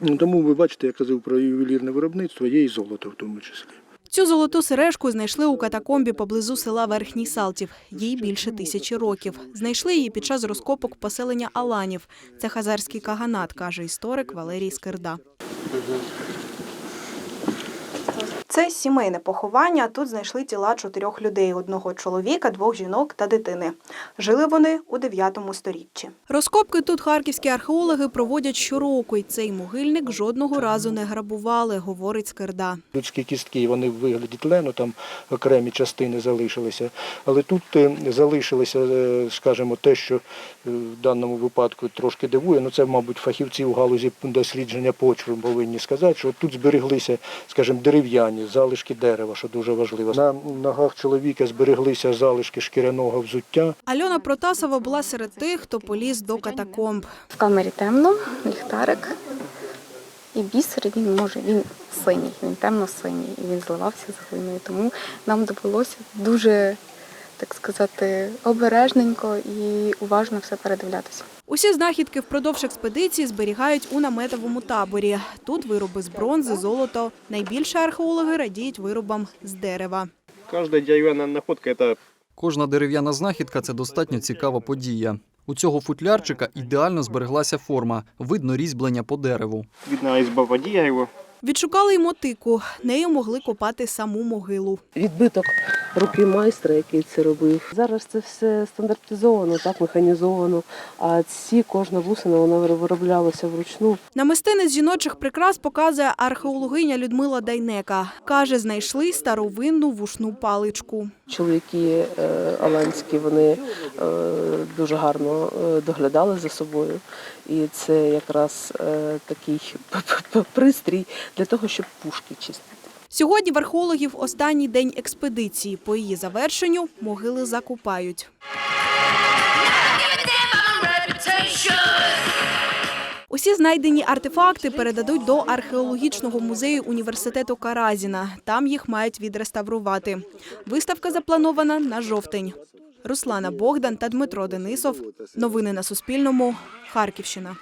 Ну, Тому ви бачите, я казав про ювелірне виробництво, є і золото в тому числі. Цю золоту сережку знайшли у катакомбі поблизу села Верхній Салтів. Їй більше тисячі років. Знайшли її під час розкопок поселення Аланів. Це хазарський каганат, каже історик Валерій Скирда. Це сімейне поховання. Тут знайшли тіла чотирьох людей: одного чоловіка, двох жінок та дитини. Жили вони у 9 сторіччі. Розкопки тут харківські археологи проводять щороку, і цей могильник жодного разу не грабували, говорить Скирда. Людські кістки, вони в вигляді тлену, там окремі частини залишилися. Але тут е, залишилося, е, скажімо, те, що е, в даному випадку трошки дивує. Ну це, мабуть, фахівці у галузі дослідження почви повинні сказати, що тут збереглися, скажімо, дерев'яні залишки дерева, що дуже важливо. На ногах чоловіка збереглися залишки шкіряного взуття. Альона Протасова була серед тих, хто поліз до катакомб. В камері темно, ліхтарик. І бісер він може, він синій, він темно-синій, і він зливався з глиною. Тому нам довелося дуже, так сказати, обережненько і уважно все передивлятися. Усі знахідки впродовж експедиції зберігають у наметовому таборі. Тут вироби з бронзи, золото. Найбільше археологи радіють виробам з дерева. Каждая деревянная находка – это Кожна дерев'яна знахідка це достатньо цікава подія. У цього футлярчика ідеально збереглася форма, видно різьблення по дереву. видно изба по дереву. Відшукали й мотику. Нею могли копати саму могилу. відбиток руки майстра, який це робив. Зараз це все стандартизовано, так механізовано. А ці кожна вусина вона вироблялася вручну. Намистини з жіночих прикрас показує археологиня Людмила Дайнека. Каже, знайшли старовинну вушну паличку. Чоловіки е, аланські вони е, дуже гарно е, доглядали за собою, і це якраз такий пристрій для того, щоб пушки чистити. Сьогодні в археологів останній день експедиції. По її завершенню могили закопають. Усі знайдені артефакти передадуть до археологічного музею університету Каразіна. Там їх мають відреставрувати. Виставка запланована на жовтень. Руслана Богдан та Дмитро Денисов. Новини на Суспільному. Харківщина.